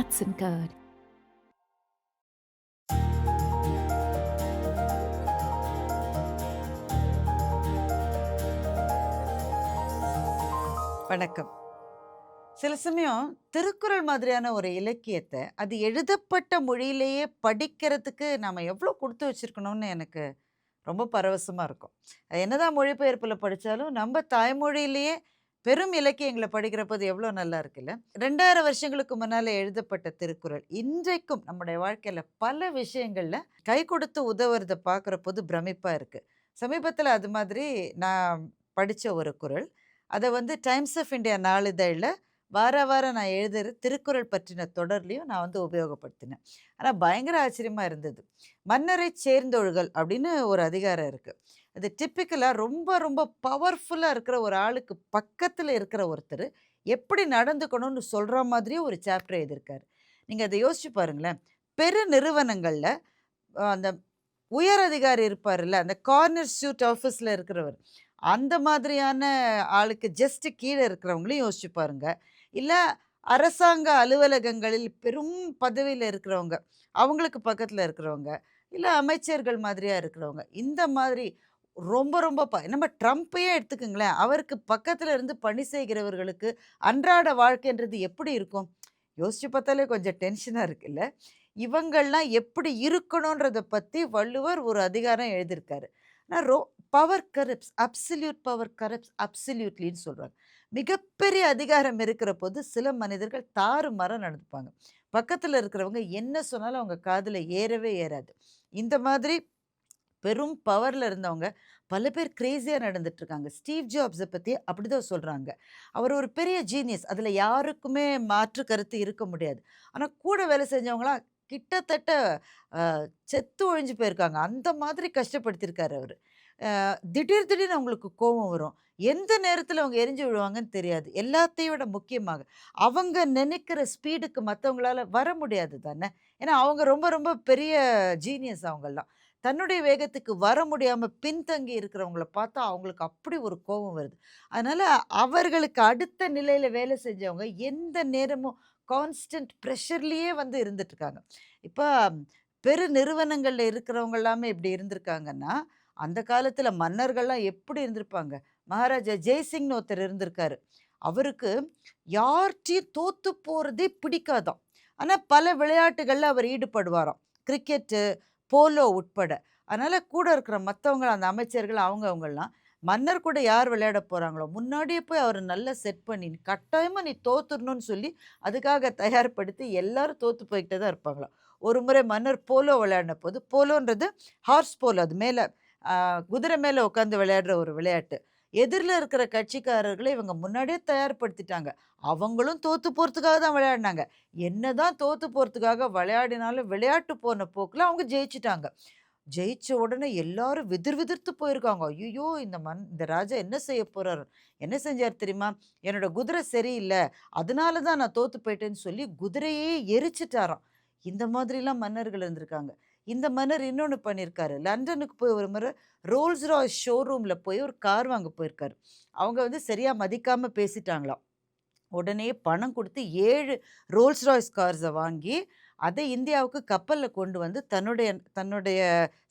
Hudson Code. வணக்கம் சில சமயம் திருக்குறள் மாதிரியான ஒரு இலக்கியத்தை அது எழுதப்பட்ட மொழியிலேயே படிக்கிறதுக்கு நாம் எவ்வளோ கொடுத்து வச்சுருக்கணும்னு எனக்கு ரொம்ப பரவசமாக இருக்கும் அது என்னதான் மொழிபெயர்ப்பில் படித்தாலும் நம்ம தாய்மொழியிலேயே பெரும் இலக்கியங்களை படிக்கிறப்போது எவ்வளோ நல்லா இருக்குல்ல? ரெண்டாயிரம் வருஷங்களுக்கு முன்னால் எழுதப்பட்ட திருக்குறள் இன்றைக்கும் நம்முடைய வாழ்க்கையில் பல விஷயங்களில் கை கொடுத்து உதவுறதை பார்க்குற போது பிரமிப்பாக இருக்குது சமீபத்தில் அது மாதிரி நான் படித்த ஒரு குறள். அதை வந்து டைம்ஸ் ஆஃப் இந்தியா நாளிதழில் வார வாரம் நான் எழுதுகிற திருக்குறள் பற்றின தொடர்லையும் நான் வந்து உபயோகப்படுத்தினேன். ஆனால் பயங்கர ஆச்சரியமாக இருந்தது. மன்னரை சேர்ந்தொழுகல் அப்படின்னு ஒரு அதிகாரம் இருக்குது அது டிப்பிக்கலாக ரொம்ப ரொம்ப பவர்ஃபுல்லாக இருக்கிற ஒரு ஆளுக்கு பக்கத்தில் இருக்கிற ஒருத்தர் எப்படி நடந்துக்கணும்னு சொல்கிற மாதிரியே ஒரு சாப்டர் எழுதியிருக்காரு. நீங்கள் அதை யோசிச்சு பாருங்களேன். பெரு நிறுவனங்களில் அந்த உயர் அதிகாரி இருப்பார்ல அந்த கார்னர் ஷூட் ஆஃபீஸில் இருக்கிறவர். அந்த மாதிரியான ஆளுக்கு ஜஸ்ட்டு கீழே இருக்கிறவங்களையும் யோசிச்சு பாருங்க. இல்லை அரசாங்க அலுவலகங்களில் பெரும் பதவியில் இருக்கிறவங்க அவங்களுக்கு பக்கத்தில் இருக்கிறவங்க இல்லை அமைச்சர்கள் மாதிரியாக இருக்கிறவங்க இந்த மாதிரி ரொம்ப ரொம்ப ப நம்ம ட்ரம்ப்பையே எடுத்துக்கோங்களேன். அவருக்கு பக்கத்தில் இருந்து பணி செய்கிறவர்களுக்கு அன்றாட வாழ்க்கைன்றது எப்படி இருக்கும்? யோசிச்சு பார்த்தாலே கொஞ்சம் டென்ஷனாக இருக்குல்ல? இவங்கள்லாம் எப்படி இருக்கணுன்றதை பற்றி வள்ளுவர் ஒரு அதிகாரம் எழுதியிருக்காரு. ஆனால் row power corrupts absolute power corrupts அப்சல்யூட்லின்னு சொல்கிறாங்க மிகப்பெரிய அதிகாரம் இருக்கிற போது சில மனிதர்கள் தாறு மரம் நடந்துப்பாங்க. பக்கத்தில் இருக்கிறவங்க என்ன சொன்னாலும் அவங்க காதில் ஏறவே ஏறாது. இந்த மாதிரி பெரும் பவரில் இருந்தவங்க. பல பேர் கிரேஸியாக நடந்துட்டுருக்காங்க ஸ்டீவ் ஜாப்ஸை பற்றி அப்படி தான் சொல்கிறாங்க அவர் ஒரு பெரிய ஜீனியஸ் அதில் யாருக்குமே மாற்று கருத்து இருக்க முடியாது. ஆனால் கூட வேலை செஞ்சவங்களாம் கிட்டத்தட்ட செத்து ஒழிஞ்சு போயிருக்காங்க. அந்த மாதிரி கஷ்டப்படுத்தியிருக்காரு அவர். திடீர் திடீர்னு அவங்களுக்கு கோபம் வரும். எந்த நேரத்தில் அவங்க எரிஞ்சு விழுவாங்கன்னு தெரியாது. எல்லாத்தையும் விட முக்கியமாக. அவங்க நினைக்கிற ஸ்பீடுக்கு மற்றவங்களால வர முடியாது தானே? ஏன்னா அவங்க ரொம்ப ரொம்ப பெரிய ஜீனியஸ் அவங்கெல்லாம் தன்னுடைய வேகத்துக்கு வர முடியாமல் பின்தங்கி இருக்கிறவங்கள பார்த்தா அவங்களுக்கு அப்படி ஒரு கோபம் வருது. அதனால் அவர்களுக்கு அடுத்த நிலையில் வேலை செஞ்சவங்க எந்த நேரமும் கான்ஸ்டன்ட் ப்ரெஷர்லேயே வந்து இருந்துட்டுருக்காங்க. இப்போ பெரு நிறுவனங்களில் இருக்கிறவங்க எல்லாமே இப்படி இருந்திருக்காங்கன்னா அந்த காலத்தில் மன்னர்கள்லாம் எப்படி இருந்திருப்பாங்க? மகாராஜா ஜெய்சிங்னு ஒருத்தர் இருந்திருக்காரு. அவருக்கு யார்கிட்டையும் தோற்று போகிறதே பிடிக்காதாம். ஆனால் பல விளையாட்டுகளில் அவர் ஈடுபடுவாராம். கிரிக்கெட்டு போலோ உட்பட. அதனால் கூட இருக்கிற மற்றவங்க அந்த அமைச்சர்கள் அவங்க அவங்கெல்லாம் மன்னர் கூட யார் விளையாட போகிறாங்களோ முன்னாடியே போய் அவர் நல்லா செட் பண்ணி கட்டாயமாக நீ தோத்துடணும்னு சொல்லி அதுக்காக தயார்படுத்தி எல்லாரும் தோற்று போய்கிட்டே தான் இருப்பாங்களாம் ஒரு முறை மன்னர் போலோ விளையாடின போது போலோன்றது ஹார்ஸ் போலோ அது மேலே குதிரை மேலே உட்காந்து விளையாடுற ஒரு விளையாட்டு. எதிரில் இருக்கிற கட்சிக்காரர்களை இவங்க முன்னாடியே தயார்படுத்திட்டாங்க. அவங்களும் தோற்று போகிறதுக்காக தான் விளையாடினாங்க. என்னதான் தோற்று போகிறதுக்காக விளையாடினாலும் விளையாட்டு போன போக்கில் அவங்க ஜெயிச்சிட்டாங்க. ஜெயிச்ச உடனே எல்லாரும் விதிர் விதிர்த்து போயிருக்காங்க. ஐயோ இந்த மண் இந்த ராஜா என்ன செய்ய போகிறார் என்ன செஞ்சார் தெரியுமா? என்னோட குதிரை சரியில்லை. அதனால தான் நான் தோற்று போயிட்டேன்னு சொல்லி குதிரையே எரிச்சிட்டாராம். இந்த மாதிரிலாம் மன்னர்கள் இருந்திருக்காங்க. இந்த மன்னர் இன்னொன்று பண்ணியிருக்காரு. லண்டனுக்கு போய் ஒரு முறை ரோல்ஸ் ராய்ஸ் ஷோரூமில் போய் ஒரு கார் வாங்க போயிருக்காரு. அவங்க வந்து சரியாக மதிக்காமல் பேசிட்டாங்களாம். உடனே பணம் கொடுத்து ஏழு ரோல்ஸ் ராய்ஸ் கார்ஸை வாங்கி அதை இந்தியாவுக்கு கப்பலில் கொண்டு வந்து தன்னுடைய தன்னுடைய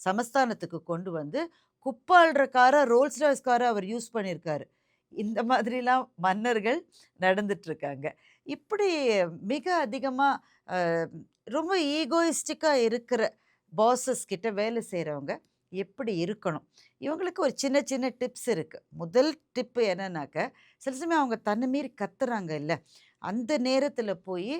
சமஸ்தானத்துக்கு கொண்டு வந்து குப்பாள்ற காரை ரோல்ஸ் ராய்ஸ் காரை அவர் யூஸ் பண்ணியிருக்காரு. இந்த மாதிரிலாம் மன்னர்கள் நடந்துட்டுருக்காங்க. இப்படி மிக அதிகமாக ரொம்ப ஈகோயிஸ்டிக்காக இருக்கிற பாசஸ் கிட்ட வேலை செய்கிறவங்க எப்படி இருக்கணும்? இவங்களுக்கு ஒரு சின்ன சின்ன டிப்ஸ் இருக்குது முதல் டிப்பு என்னன்னாக்க சில சமயம் அவங்க தன்னை மீறி கத்துறாங்க இல்லை. அந்த நேரத்தில் போய்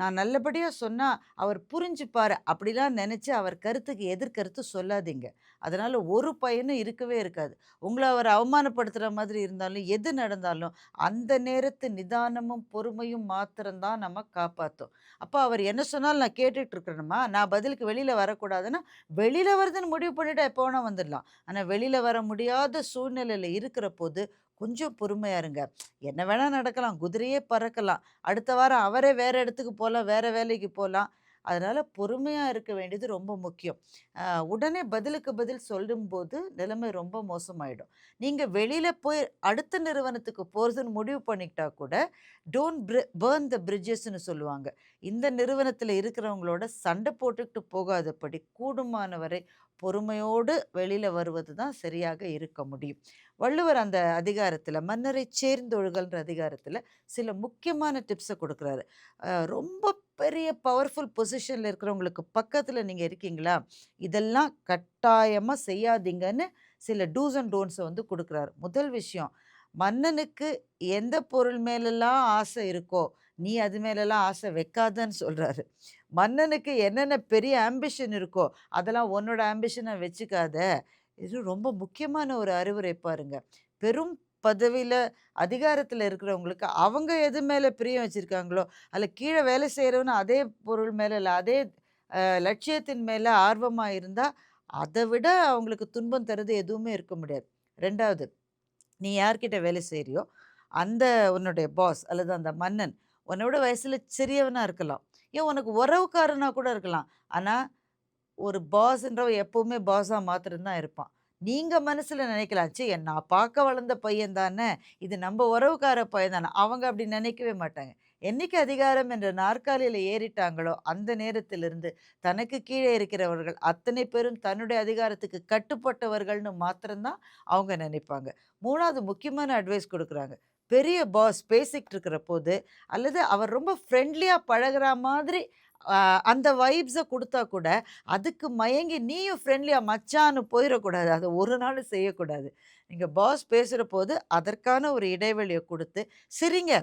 நான் நல்லபடியாக சொன்னால் அவர் புரிஞ்சுப்பார். அப்படிலாம் நினச்சி அவர் கருத்துக்கு எதிர்கருத்து சொல்லாதீங்க. அதனால் ஒரு பயனும் இருக்கவே இருக்காது. உங்களை அவர் அவமானப்படுத்துகிற மாதிரி இருந்தாலும் எது நடந்தாலும் அந்த நேரத்து நிதானமும் பொறுமையும் மாத்திரம்தான் நம்ம காப்பாற்றும் அப்போ அவர் என்ன சொன்னாலும் நான் கேட்டுட்ருக்கணுமா? நான் பதிலுக்கு வெளியில் வரக்கூடாதுன்னா வெளியில் வருதுன்னு முடிவு பண்ணிவிட்டு எப்போ வேணால் வந்துடலாம். ஆனால் வெளியில் வர முடியாத சூழ்நிலையில் இருக்கிற போது கொஞ்சம் பொறுமையா இருங்க. என்ன வேணால் நடக்கலாம். குதிரையே பறக்கலாம். அடுத்த வாரம் அவரே வேறு இடத்துக்கு போகலாம் வேறு வேலைக்கு போகலாம் அதனால் பொறுமையாக இருக்க வேண்டியது ரொம்ப முக்கியம். உடனே பதிலுக்கு பதில் சொல்லும்போது நிலைமை ரொம்ப மோசமாயிடும். நீங்கள் வெளியில் போய் அடுத்த நிறுவனத்துக்கு போகிறதுன்னு முடிவு பண்ணிக்கிட்டா கூட, டோன்ட் பிர பேர்ன் த பிரிட்ஜஸ்ன்னு சொல்லுவாங்க. இந்த நிறுவனத்தில் இருக்கிறவங்களோட சண்டை போட்டுக்கிட்டு போகாதபடி கூடுமான வரை பொறுமையோடு வெளியில் வருவது தான் சரியாக இருக்க முடியும். வள்ளுவர் அந்த அதிகாரத்தில் மன்னரை சேர்ந்தொழுகல்ன்ற அதிகாரத்தில் சில முக்கியமான டிப்ஸை கொடுக்குறாரு ரொம்ப பெரிய பவர்ஃபுல் பொசிஷனில் இருக்கிறவங்களுக்கு பக்கத்தில் நீங்கள் இருக்கீங்களா? இதெல்லாம் கட்டாயமாக செய்யாதீங்கன்னு சில டூஸ் அண்ட் டோன்ஸை வந்து கொடுக்குறாரு முதல் விஷயம், மன்னனுக்கு எந்த பொருள் மேலெல்லாம் ஆசை இருக்கோ, நீ அது மேலெல்லாம் ஆசை வைக்காதன்னு சொல்கிறாரு மன்னனுக்கு என்னென்ன பெரிய ஆம்பிஷன் இருக்கோ, அதெல்லாம் உன்னோட ஆம்பிஷனை வச்சுக்காத. இது ரொம்ப முக்கியமான ஒரு அறிவுரை பாருங்க. பெரும் பதவியில் அதிகாரத்தில் இருக்கிறவங்களுக்கு அவங்க எது மேலே பிரியம் வச்சுருக்காங்களோ அதில் கீழே வேலை செய்றவனும் அதே பொருள் மேலே இல்லை அதே லட்சியத்தின் மேலே ஆர்வமாக இருந்தால் அதை விட அவங்களுக்கு துன்பம் தர்றது எதுவுமே இருக்க முடியாது. ரெண்டாவது நீ யார்கிட்ட வேலை செய்கிறியோ அந்த உன்னுடைய பாஸ் அல்லது அந்த மன்னன், உன்னோட விட சிறியவனாக இருக்கலாம். ஏன் உனக்கு உறவுக்காரனாக கூட இருக்கலாம். ஆனால் ஒரு பாஸ்ன்றவன் எப்போவுமே பாஸாக மாத்திரம்தான் இருப்பான். நீங்கள் மனசில் நினைக்கலாம், நான் பார்க்க வளர்ந்த பையன் தானே, இது நம்ம உறவுக்கார பையன் தானே." அவங்க அப்படி நினைக்கவே மாட்டாங்க. என்னைக்கு அதிகாரம் என்ற நாற்காலியில் ஏறிட்டாங்களோ, அந்த நேரத்திலிருந்து தனக்கு கீழே இருக்கிறவர்கள் அத்தனை பேரும் தன்னுடைய அதிகாரத்துக்கு கட்டுப்பட்டவர்கள்னு மாத்திரம்தான் அவங்க நினைப்பாங்க. மூணாவது முக்கியமான அட்வைஸ் கொடுக்குறாங்க பெரிய பாஸ் பேசிக்கிட்டு இருக்கிற போது, அல்லது அவர் ரொம்ப ஃப்ரெண்ட்லியாக பழகிற மாதிரி அந்த வைப்ஸை கொடுத்தா கூட, அதுக்கு மயங்கி நீயும் ஃப்ரெண்ட்லியாக மச்சான்னு போயிடக்கூடாது அதை ஒரு நாளும் செய்யக்கூடாது. நீங்கள் பாஸ் பேசுகிற போது, அதற்கான ஒரு இடைவெளியை கொடுத்து சிரிங்க.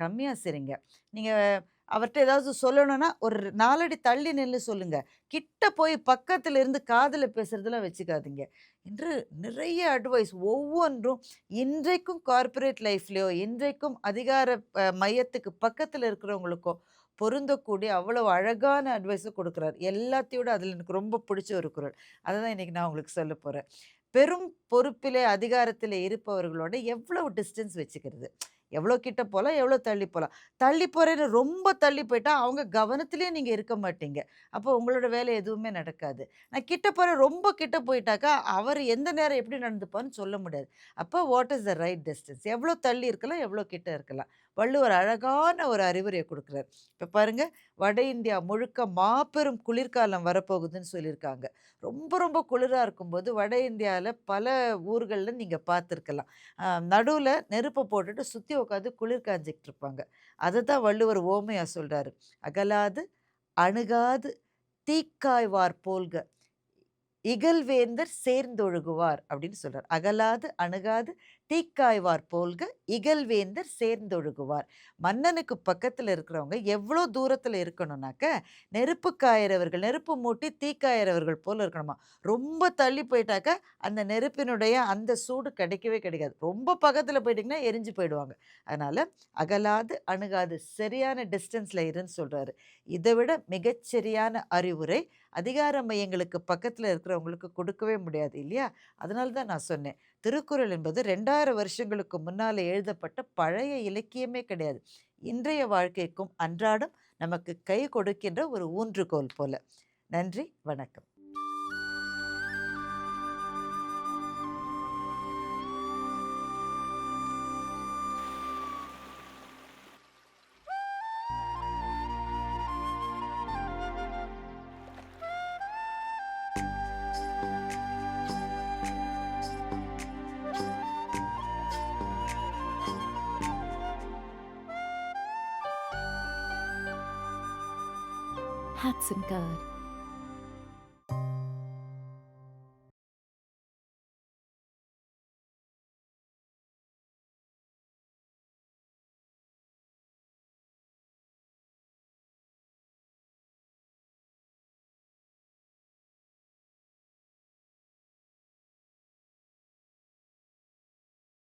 கம்மியாக சிரிங்க. நீங்கள் அவர்கிட்ட ஏதாவது சொல்லணும்னா, ஒரு நாலடி தள்ளி நின்று சொல்லுங்கள் கிட்ட போய் பக்கத்தில் இருந்து காதில் பேசுகிறதெல்லாம் வச்சுக்காதீங்க. என்று நிறைய அட்வைஸ் ஒவ்வொன்றும் இன்றைக்கும் கார்ப்பரேட் லைஃப்லேயோ இன்றைக்கும் அதிகார மையத்துக்கு பக்கத்தில் இருக்கிறவங்களுக்கோ பொருந்தக்கூடிய அவ்வளோ அழகான அட்வைஸும் கொடுக்குறார் எல்லாத்தையும் அதில் எனக்கு ரொம்ப பிடிச்ச ஒரு குறள். அதை தான் இன்றைக்கி நான் உங்களுக்கு சொல்லப் போகிறேன் பெரும் பொறுப்பிலே, அதிகாரத்தில் இருப்பவர்களோட எவ்வளவு டிஸ்டன்ஸ் வச்சுக்கிறது? எவ்வளோ கிட்ட போகலாம் எவ்வளோ தள்ளி போகலாம் தள்ளி போகிறேன்னு ரொம்ப தள்ளி போயிட்டால் அவங்க கவனத்துலேயே நீங்கள் இருக்க மாட்டீங்க. அப்போ உங்களோட வேலை எதுவுமே நடக்காது. நான் கிட்ட போறேன், ரொம்ப கிட்ட போயிட்டாக்கா, அவர் எந்த நேரம் எப்படி நடந்துப்பான்னு சொல்ல முடியாது. அப்போ what is the right distance? எவ்வளோ தள்ளி இருக்கலாம், எவ்வளோ கிட்ட இருக்கலாம். வள்ளுவர் அழகான ஒரு அறிவுரையை கொடுக்குறார் இப்போ பாருங்க, வட இந்தியா முழுக்க மாபெரும் குளிர்காலம் வரப்போகுதுன்னு சொல்லியிருக்காங்க. ரொம்ப ரொம்ப குளிராக இருக்கும்போது, வட இந்தியாவில் பல ஊர்களில் நீங்கள் பார்த்துருக்கலாம். நடுவில் நெருப்பை போட்டுட்டு சுற்றி உட்காந்து குளிர் காஞ்சிக்கிட்டு இருப்பாங்க. அதை தான் வள்ளுவர் ஓமையாக சொல்கிறாரு "அகலாது அணுகாது தீக்காய்வார் போல்க, இகழ்வேந்தர் சேர்ந்தொழுகுவார்." அப்படின்னு சொல்கிறார் "அகலாது அணுகாது தீக்காய்வார் போல்க, இகழ்வேந்தர் சேர்ந்தொழுகுவார்." மன்னனுக்கு பக்கத்தில் இருக்கிறவங்க எவ்வளோ தூரத்தில் இருக்கணும்னாக்க, நெருப்பு காயறவர்கள், நெருப்பு மூட்டி தீக்காயறவர்கள் போல் இருக்கணுமா. ரொம்ப தள்ளி போயிட்டாக்கா, அந்த நெருப்பினுடைய அந்த சூடு கிடைக்கவே கிடைக்காது. ரொம்ப பக்கத்தில் போயிட்டிங்கன்னா எரிஞ்சு போயிடுவாங்க. அதனால் அகலாது அணுகாது சரியான டிஸ்டன்ஸ்ல இருன்னு சொல்கிறாரு இதை விட மிகச்சரியான அறிவுரை அதிகார மையங்களுக்கு பக்கத்தில் இருக்கிறவங்களுக்கு கொடுக்கவே முடியாது இல்லையா? அதனால தான் நான் சொன்னேன். திருக்குறள் என்பது 2000 வருஷங்களுக்கு முன்னால் எழுதப்பட்ட பழைய இலக்கியமே கிடையாது. இன்றைய வாழ்க்கைக்கும் அன்றாடம் நமக்கு கை கொடுக்கின்ற ஒரு ஊன்றுகோல் போல. நன்றி, வணக்கம். สันเกิด